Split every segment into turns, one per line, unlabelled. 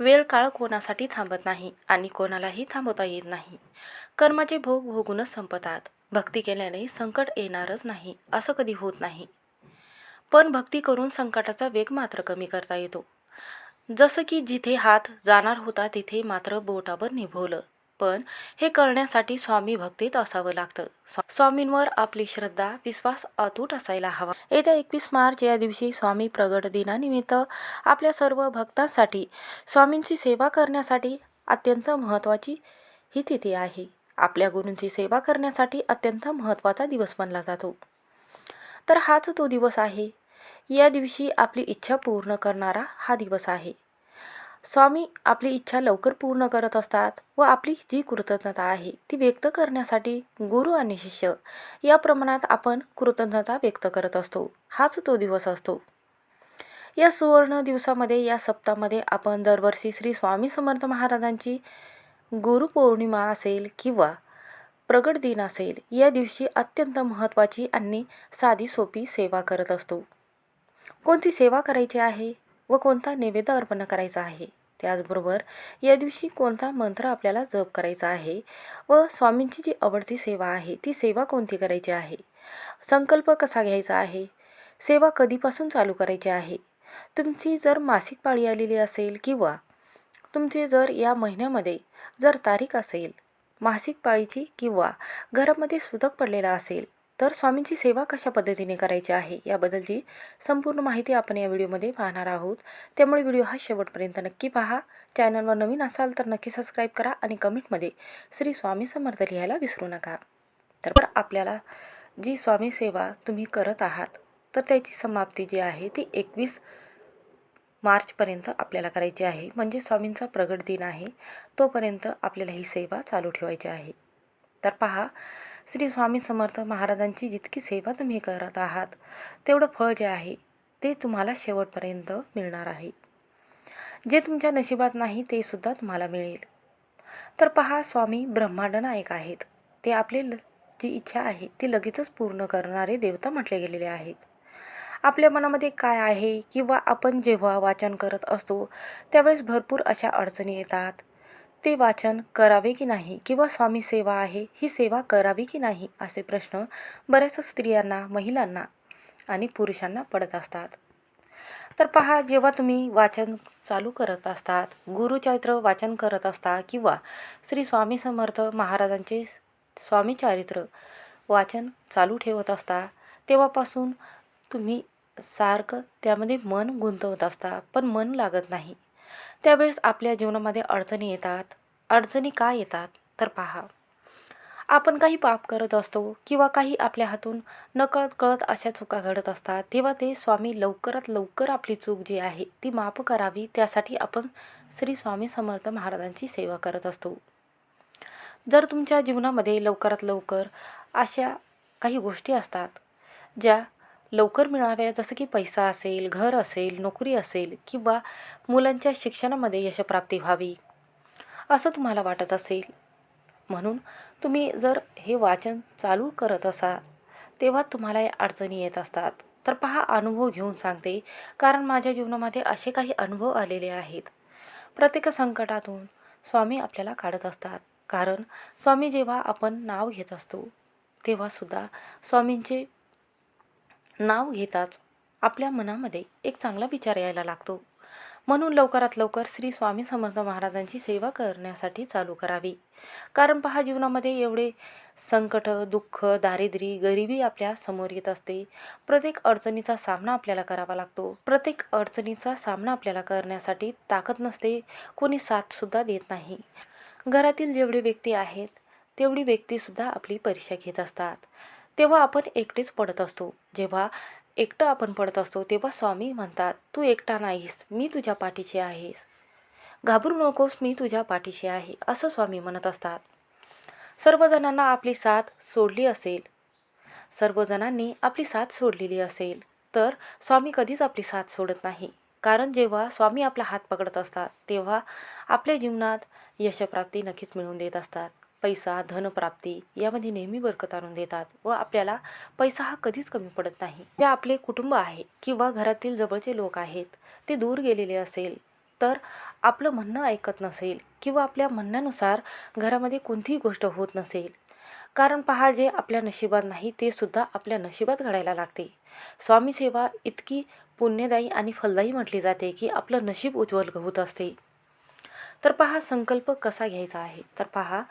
वेळ काळ कोणासाठी थांबत नाही आणि कोणालाही थांबवता येत नाही. कर्माचे भोग भोगूनच संपतात. भक्ती केल्याने संकट येणारच नाही असं कधी होत नाही. पण भक्ती करून संकटाचा वेग मात्र कमी करता येतो. जसं की जिथे हात जाणार होता तिथे मात्र बोटावर निभवलं. पण हे करण्यासाठी स्वामी भक्तीत असावं लागतं. स्वा- स्वामींवर आपली श्रद्धा विश्वास अतूट असायला हवा. येत्या एकवीस मार्च या दिवशी स्वामी प्रगट दिनानिमित्त आपल्या सर्व भक्तांसाठी स्वामींची सेवा करण्यासाठी अत्यंत महत्त्वाची ही तिथी आहे. आपल्या गुरूंची सेवा करण्यासाठी अत्यंत महत्त्वाचा दिवस मानला जातो. तर हाच तो दिवस आहे. या दिवशी आपली इच्छा पूर्ण करणारा हा दिवस आहे. स्वामी आपली इच्छा लवकर पूर्ण करत असतात व आपली जी कृतज्ञता आहे ती व्यक्त करण्यासाठी गुरु आणि शिष्य. या प्रमाणात आपण कृतज्ञता व्यक्त करत असतो. हाच तो दिवस असतो. या सुवर्ण दिवसामध्ये या सप्तामध्ये आपण दरवर्षी श्री स्वामी समर्थ महाराजांची गुरुपौर्णिमा असेल किंवा प्रगट दिन असेल या दिवशी अत्यंत महत्त्वाची आणि साधी सोपी सेवा करत असतो. कोणती सेवा करायची आहे? व कोणता नैवेद्य अर्पण करायचा आहे? त्याचबरोबर या दिवशी कोणता मंत्र आपल्याला जप करायचा आहे? व स्वामींची जी आवडती सेवा आहे ती सेवा कोणती करायची आहे? संकल्प कसा घ्यायचा आहे? सेवा कधीपासून चालू करायची आहे? तुमची जर मासिक पाळी आलेली असेल किंवा तुमची जर या महिन्यामध्ये जर तारीख असेल मासिक पाळीची किंवा घरामध्ये सुतक पडलेला असेल तर स्वामींची सेवा कशा पद्धतीने करायची आहे याबद्दलची संपूर्ण माहिती आपण या व्हिडिओमध्ये पाहणार आहोत. त्यामुळे व्हिडिओ हा शेवटपर्यंत नक्की पहा. चॅनलवर नवीन असाल तर नक्की सबस्क्राईब करा आणि कमेंटमध्ये श्री स्वामी समर्थ लिहायला विसरू नका. तर आपल्याला जी स्वामी सेवा तुम्ही करत आहात तर त्याची समाप्ती जी आहे ती एकवीस मार्चपर्यंत आपल्याला करायची आहे. म्हणजे स्वामींचा प्रगट दिन आहे तोपर्यंत आपल्याला ही सेवा चालू ठेवायची आहे. तर पहा श्री स्वामी समर्थ महाराजांची जितकी सेवा तुम्ही करत आहात तेवढं फळ जे आहे ते तुम्हाला शेवटपर्यंत मिळणार आहे. जे तुमच्या नशिबात नाही ते सुद्धा तुम्हाला मिळेल. तर पहा स्वामी ब्रह्मांड नायक आहेत. ते आपली ल- जी इच्छा आहे ती लगेचच पूर्ण करणारे देवता म्हटले गेलेले आहेत. आपल्या मनामध्ये काय आहे किंवा आपण जेव्हा वाचन करत असतो त्यावेळेस भरपूर अशा अडचणी येतात. ते वाचन करावे की नाही? किंवा स्वामी सेवा आहे ही सेवा करावी की नाही? असे प्रश्न बऱ्याच स्त्रियांना महिलांना आणि पुरुषांना पडत असतात. तर पहा जेव्हा तुम्ही वाचन चालू करत असतात गुरुचरित्र वाचन करत असता किंवा श्री स्वामी समर्थ महाराजांचे स्वामी चारित्र वाचन चालू ठेवत असता तेव्हापासून तुम्ही सारखं त्यामध्ये मन गुंतवत असता. पण मन लागत नाही. त्यावेळेस आपल्या जीवनामध्ये अडचणी येतात. अडचणी का येतात? तर पहा. आपण काही पाप करत असतो किंवा काही आपल्या हातून नकळत कळत अशा चुका घडत असतात तेव्हा ते स्वामी लवकरात लवकर आपली चूक जी आहे ती माफ करावी. त्यासाठी आपण श्री स्वामी समर्थ महाराजांची सेवा करत असतो. जर तुमच्या जीवनामध्ये लवकरात लवकर अशा काही गोष्टी असतात ज्या लवकर मिळाव्या जसं की पैसा असेल घर असेल नोकरी असेल किंवा मुलांच्या शिक्षणामध्ये यशप्राप्ती व्हावी असं तुम्हाला वाटत असेल. म्हणून तुम्ही जर हे वाचन चालू करत असाल तेव्हा तुम्हाला या अडचणी येत असतात. तर पहा अनुभव घेऊन सांगते. कारण माझ्या जीवनामध्ये असे काही अनुभव आलेले आहेत. प्रत्येक संकटातून स्वामी आपल्याला काढत असतात. कारण स्वामी जेव्हा आपण नाव घेत असतो तेव्हासुद्धा स्वामींचे नाव घेताच आपल्या मनामध्ये एक चांगला विचार यायला लागतो. म्हणून लवकरात लवकर श्री स्वामी समर्थ महाराजांची सेवा करण्यासाठी चालू करावी. कारण पहा जीवनामध्ये एवढे संकट दुःख दारिद्र्य गरिबी आपल्यासमोर येत असते. प्रत्येक अडचणीचा सामना आपल्याला करावा लागतो. प्रत्येक अडचणीचा सामना आपल्याला करण्यासाठी ताकद नसते. कोणी साथसुद्धा देत नाही. घरातील जेवढे व्यक्ती आहेत तेवढी व्यक्तीसुद्धा आपली परीक्षा घेत असतात. तेव्हा आपण एकटेच पडत असतो. जेव्हा एकटं आपण पडत असतो तेव्हा स्वामी म्हणतात तू एकटा नाहीस मी तुझ्या पाठीशी आहेस. घाबरू नकोस मी तुझ्या पाठीशी आहे असं स्वामी म्हणत असतात. सर्वजणांना आपली साथ सोडली असेल. सर्वजणांनी आपली साथ सोडलेली असेल तर स्वामी कधीच आपली साथ सोडत नाही. कारण जेव्हा स्वामी आपला हात पकडत असतात तेव्हा आपल्या जीवनात यशप्राप्ती नक्कीच मिळवून देत असतात. पैसा धनप्राप्ती यामध्ये नेहमी बरकत आणून देतात व आपल्याला पैसा हा कधीच कमी पडत नाही. ते आपले कुटुंब आहे किंवा घरातील जवळचे लोक आहेत ते दूर गेलेले असेल तर आपलं म्हणणं ऐकत नसेल किंवा आपल्या म्हणण्यानुसार घरामध्ये कोणतीही गोष्ट होत नसेल. कारण पहा जे आपल्या नशिबात नाही ते सुद्धा आपल्या नशिबात घडायला लागते. स्वामी सेवा इतकी पुण्यदायी आणि फलदायी म्हटली जाते की आपलं नशीब उज्ज्वल होत असते. तर पहा संकल्प कसा घ्यायचा आहे? तर पहा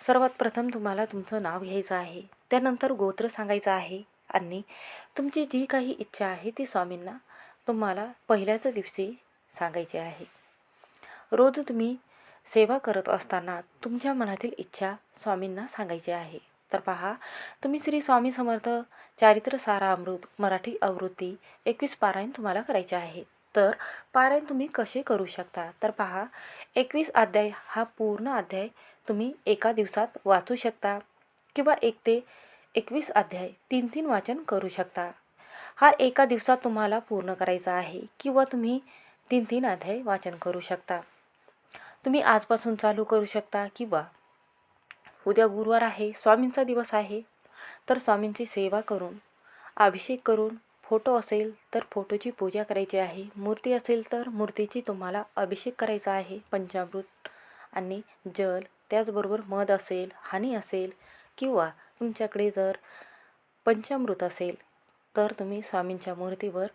सर्वात प्रथम तुम्हाला तुमचं नाव घ्यायचं आहे त्यानंतर गोत्र सांगायचं आहे आणि तुमची जी काही इच्छा आहे ती स्वामींना तुम्हाला पहिल्याच दिवशी सांगायची आहे. रोज तुम्ही सेवा करत असताना तुमच्या मनातील इच्छा स्वामींना सांगायची आहे. तर पहा तुम्ही श्री स्वामी समर्थ चारित्र सारा अमृत मराठी आवृत्ती एकवीस पारायण तुम्हाला करायचे आहे. तर पारायण तुम्ही कसे करू शकता? तर पहा एकवीस अध्याय हा पूर्ण अध्याय तुम्ही एका दिवसात वाचू शकता किंवा एक ते एकवीस अध्याय तीन तीन वाचन करू शकता. हा एका दिवसात तुम्हाला पूर्ण करायचा आहे किंवा तुम्ही तीन तीन अध्याय वाचन करू शकता. तुम्ही आजपासून चालू करू शकता किंवा उद्या गुरुवार आहे स्वामींचा दिवस आहे तर स्वामींची सेवा करून अभिषेक करून फोटो असेल तर फोटोची पूजा करायची आहे. मूर्ती असेल तर मूर्तीची तुम्हाला अभिषेक करायचा आहे. पंचामृत आणि जल त्याचबरोबर मध असेल हानी असेल किंवा तुमच्याकडे जर पंचामृत असेल तर तुम्ही स्वामींच्या मूर्तीवर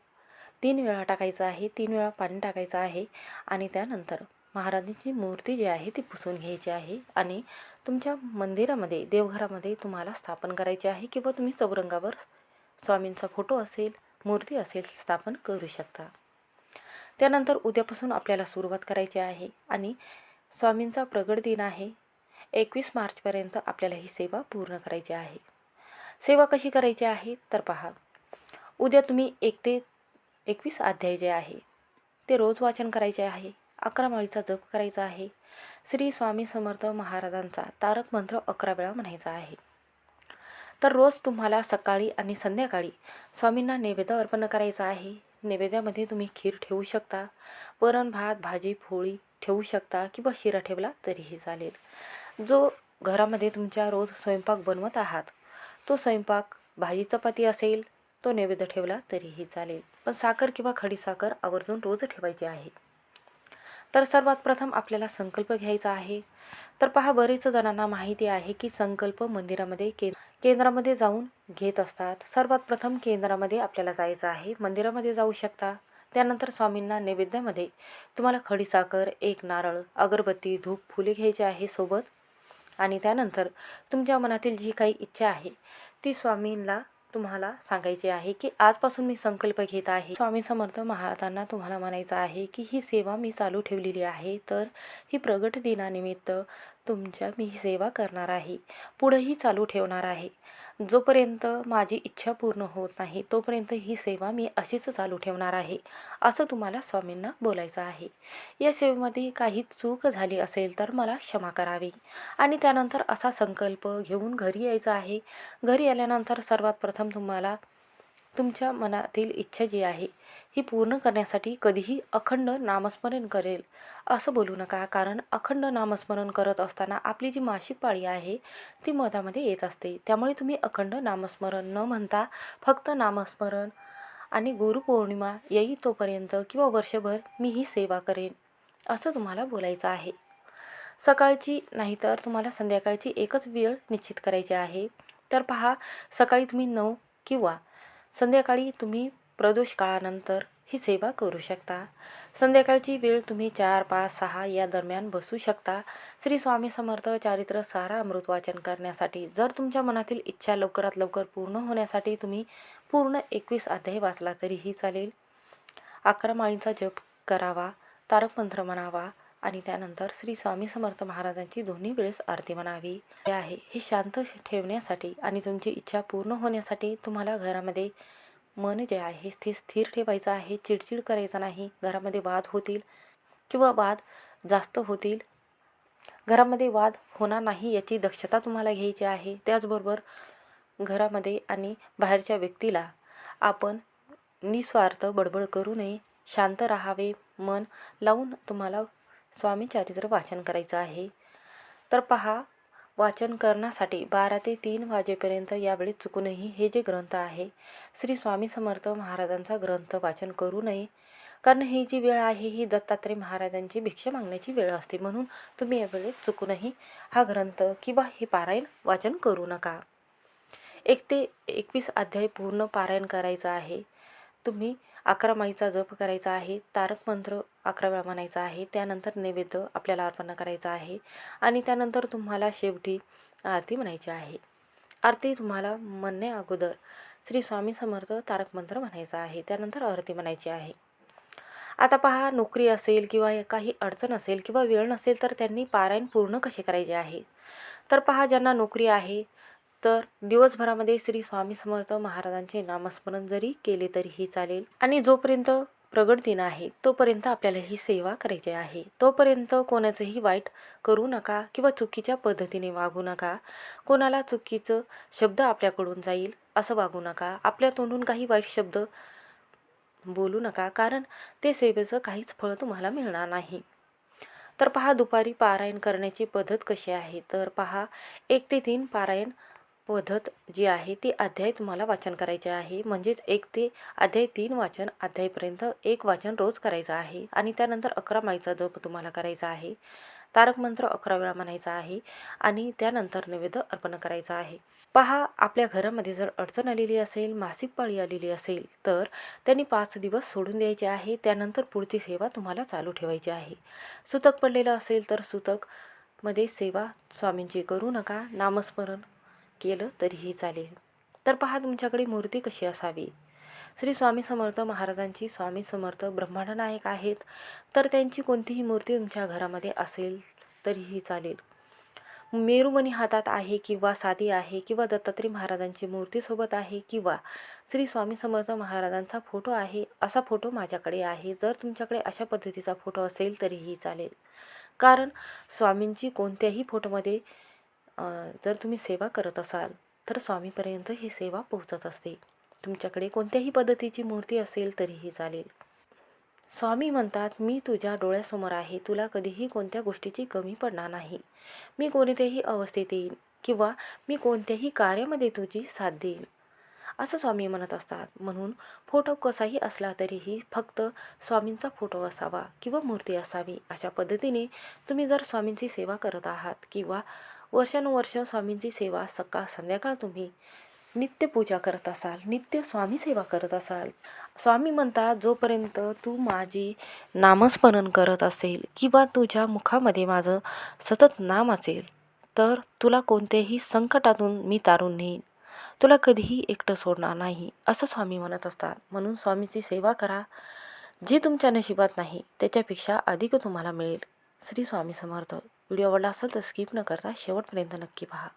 तीन वेळा टाकायचं आहे तीन वेळा पाणी टाकायचं आहे आणि त्यानंतर महाराजांची मूर्ती जी आहे ती पुसून घ्यायची आहे आणि तुमच्या मंदिरामध्ये देवघरामध्ये तुम्हाला स्थापन करायची आहे किंवा तुम्ही चौरंगावर स्वामींचा फोटो असेल मूर्ती असेल स्थापन करू शकता. त्यानंतर उद्यापासून आपल्याला सुरुवात करायची आहे आणि स्वामींचा प्रगट दिन आहे. एकवीस मार्चपर्यंत आपल्याला ही सेवा पूर्ण करायची आहे. सेवा कशी करायची आहे? तर पहा. उद्या तुम्ही एक ते एकवीस अध्याय जे आहे ते रोज वाचन करायचे आहे. अकरा माळीचा जप करायचा आहे. श्री स्वामी समर्थ महाराजांचा तारक मंत्र अकरा वेळा म्हणायचा आहे. तर रोज तुम्हाला सकाळी आणि संध्याकाळी स्वामींना नैवेद्य अर्पण करायचा आहे. नैवेद्यामध्ये तुम्ही खीर ठेवू शकता वरण भात भाजी पोळी ठेवू शकता किंवा शिरा ठेवला तरीही चालेल. जो घरामध्ये तुमच्या रोज स्वयंपाक बनवत आहात तो स्वयंपाक भाजी चपाती असेल तो नैवेद्य ठेवला तरीही चालेल. पण साखर किंवा खडी साखर आवर्जून रोज ठेवायची आहे. तर सर्वात प्रथम आपल्याला संकल्प घ्यायचा आहे. तर पहा बरेच जणांना माहिती आहे की संकल्प मंदिरामध्ये के केंद्रामध्ये जाऊन घेत असतात. सर्वात प्रथम केंद्रामध्ये आपल्याला जायचं आहे. मंदिरामध्ये जाऊ शकता. त्यानंतर स्वामींना नैवेद्यामध्ये तुम्हाला खडीसाखर एक नारळ अगरबत्ती धूप फुले घ्यायची आहे सोबत. आणि त्यानंतर तुमच्या मनातील जी काही इच्छा आहे ती स्वामींना तुम्हाला सांगायचे आहे की आजपासून मी संकल्प घेत आहे. स्वामी समर्थ महाराजांना तुम्हाला म्हणायचं आहे की ही सेवा मी चालू ठेवलेली आहे. तर ही प्रगट दिनानिमित्त तुमच्या मी सेवा करणार आहे. पुढंही चालू ठेवणार आहे. जोपर्यंत माझी इच्छा पूर्ण होत नाही तोपर्यंत ही सेवा मी अशीच चालू ठेवणार आहे असं तुम्हाला स्वामींना बोलायचं आहे. या सेवेमध्ये काही चूक झाली असेल तर मला क्षमा करावी. आणि त्यानंतर असा संकल्प घेऊन घरी यायचा आहे. घरी आल्यानंतर सर्वात प्रथम तुम्हाला तुमच्या मनातील इच्छा जी आहे ही पूर्ण करण्यासाठी कधीही अखंड नामस्मरण करेल. असं बोलू नका कारण अखंड नामस्मरण करत असताना आपली जी मासिक पाळी आहे ती मधामध्ये येत असते. त्यामुळे तुम्ही अखंड नामस्मरण न म्हणता फक्त नामस्मरण आणि गुरुपौर्णिमा येई तोपर्यंत किंवा वर्षभर मी ही सेवा करेन असं तुम्हाला बोलायचं आहे. सकाळची नाही तर तुम्हाला संध्याकाळची एकच वेळ निश्चित करायची आहे. तर पहा सकाळी तुम्ही नऊ किंवा संध्याकाळी तुम्ही प्रदोष काळानंतर ही सेवा करू शकता. संध्याकाळची वेळ तुम्ही चार पाच सहा या दरम्यान बसू शकता. श्री स्वामी समर्थ चारित्र सारा अमृत वाचन करण्यासाठी जर तुमच्या मनातील इच्छा लवकरात लवकर पूर्ण होण्यासाठी तुम्ही पूर्ण एकवीस अध्याय वाचला तरीही चालेल. अकरा माळींचा जप करावा तारक मंत्र म्हणावा आणि त्यानंतर श्री स्वामी समर्थ महाराजांची दोन्ही वेळेस आरती म्हणावी. हे आहे हे शांत ठेवण्यासाठी आणि तुमची इच्छा पूर्ण होण्यासाठी तुम्हाला घरामध्ये मन जे आहे ते स्थिर ठेवायचं आहे चिडचिड करायचं नाही. घरामध्ये वाद होतील किंवा वाद जास्त होतील घरामध्ये वाद होणार नाही याची दक्षता तुम्हाला घ्यायची आहे. त्याचबरोबर घरामध्ये आणि बाहेरच्या व्यक्तीला आपण निस्वार्थ बडबड करू नये. शांत राहावे मन लावून तुम्हाला स्वामी चारित्र वाचन करायचं आहे. तर पहा वाचन करण्यासाठी बारा ते तीन वाजेपर्यंत यावेळी चुकूनही हे जे ग्रंथ आहे श्री स्वामी समर्थ महाराजांचा ग्रंथ वाचन करू नये. कारण ही जी वेळ आहे ही दत्तात्रय महाराजांची भिक्षा मागण्याची वेळ असते. म्हणून तुम्ही यावेळी चुकूनही हा ग्रंथ किंवा हे पारायण वाचन करू नका. एक ते एकवीस अध्याय पूर्ण पारायण करायचं आहे. तुम्ही अकरा माईचा जप करायचा आहे तारक मंत्र अकरा वेळा म्हणायचा आहे त्यानंतर नैवेद्य आपल्याला अर्पण करायचं आहे आणि त्यानंतर तुम्हाला शेवटी आरती म्हणायची आहे. आरती तुम्हाला म्हणणे अगोदर श्री स्वामी समर्थ तारक मंत्र म्हणायचा आहे त्यानंतर आरती म्हणायची आहे. आता पहा नोकरी असेल किंवा काही अडचण असेल किंवा वेळ नसेल तर त्यांनी पारायण पूर्ण कसे करायचे आहे? तर पहा ज्यांना नोकरी आहे तर दिवसभरामध्ये श्री स्वामी समर्थ महाराजांचे नामस्मरण जरी केले तरीही चालेल. आणि जोपर्यंत प्रगट दिन आहे तोपर्यंत आपल्याला ही सेवा करायची आहे. तोपर्यंत कोणाचंही वाईट करू नका किंवा चुकीच्या पद्धतीने वागू नका. कोणाला चुकीचं शब्द आपल्याकडून जाईल असं वागू नका. आपल्या तोंडून काही वाईट शब्द बोलू नका कारण ते सेवेचं काहीच फळ तुम्हाला मिळणार नाही. तर पहा दुपारी पारायण करण्याची पद्धत कशी आहे? तर पहा एक ते तीन पारायण पद्धत जी आहे ती अध्याय तुम्हाला वाचन करायचे आहे. म्हणजेच एक ते अध्याय तीन वाचन अध्यायपर्यंत एक वाचन रोज करायचं आहे. आणि त्यानंतर अकरा माईचा जप तुम्हाला करायचा आहे. तारक मंत्र अकरा वेळा म्हणायचा आहे. आणि त्यानंतर नैवेद्य अर्पण करायचं आहे. पहा आपल्या घरामध्ये जर अडचण आलेली असेल मासिक पाळी आलेली असेल तर त्यांनी पाच दिवस सोडून द्यायचे आहे. त्यानंतर पुढची सेवा तुम्हाला चालू ठेवायची आहे. सुतक पडलेलं असेल तर सुतकमध्ये सेवा स्वामींची करू नका. नामस्मरण केलं तरीही चालेल. तर पहा तुमच्याकडे मूर्ती कशी असावी? श्री स्वामी समर्थ महाराजांची स्वामी समर्थ ब्रह्मांड नायक आहेत. तर त्यांची कोणतीही मूर्ती तुमच्या घरामध्ये असेल तरीही चालेल. मेरुमणी हातात आहे किंवा साधी आहे किंवा दत्तात्रय महाराजांची मूर्ती सोबत आहे किंवा श्री स्वामी समर्थ महाराजांचा फोटो आहे असा फोटो माझ्याकडे आहे. जर तुमच्याकडे अशा पद्धतीचा फोटो असेल तरीही चालेल. कारण स्वामींची कोणत्याही फोटोमध्ये जर तुम्ही सेवा करत असाल तर स्वामीपर्यंत ही सेवा पोहोचत असते. तुमच्याकडे कोणत्याही पद्धतीची मूर्ती असेल तरीही चालेल. स्वामी म्हणतात मी तुझ्या डोळ्यासमोर आहे. तुला कधीही कोणत्या गोष्टीची कमी पडणार नाही. मी कोणत्याही अवस्थेत येईन किंवा मी कोणत्याही कार्यामध्ये तुझी साथ देईन. असं स्वामी म्हणत असतात. म्हणून फोटो कसाही असला तरीही फक्त स्वामींचा फोटो असावा किंवा मूर्ती असावी. अशा पद्धतीने तुम्ही जर स्वामींची सेवा करत आहात किंवा वर्षानुवर्ष स्वामींची सेवा सकाळ संध्याकाळ तुम्ही नित्य पूजा करत असाल नित्य स्वामी सेवा करत असाल. स्वामी म्हणतात जोपर्यंत तू माझी नामस्मरण करत असेल किंवा तुझ्या मुखामध्ये माझं सतत नाम असेल तर तुला कोणत्याही संकटातून मी तारून नेईन. तुला कधीही एकटं सोडणार नाही असं स्वामी म्हणत असतात. म्हणून स्वामीची सेवा करा. जे तुमच्या नशिबात नाही त्याच्यापेक्षा अधिक तुम्हाला मिळेल. श्री स्वामी समर्थ. व्हिडिओ आवडला असेल तर स्किप न करता शेवटपर्यंत नक्की पहा.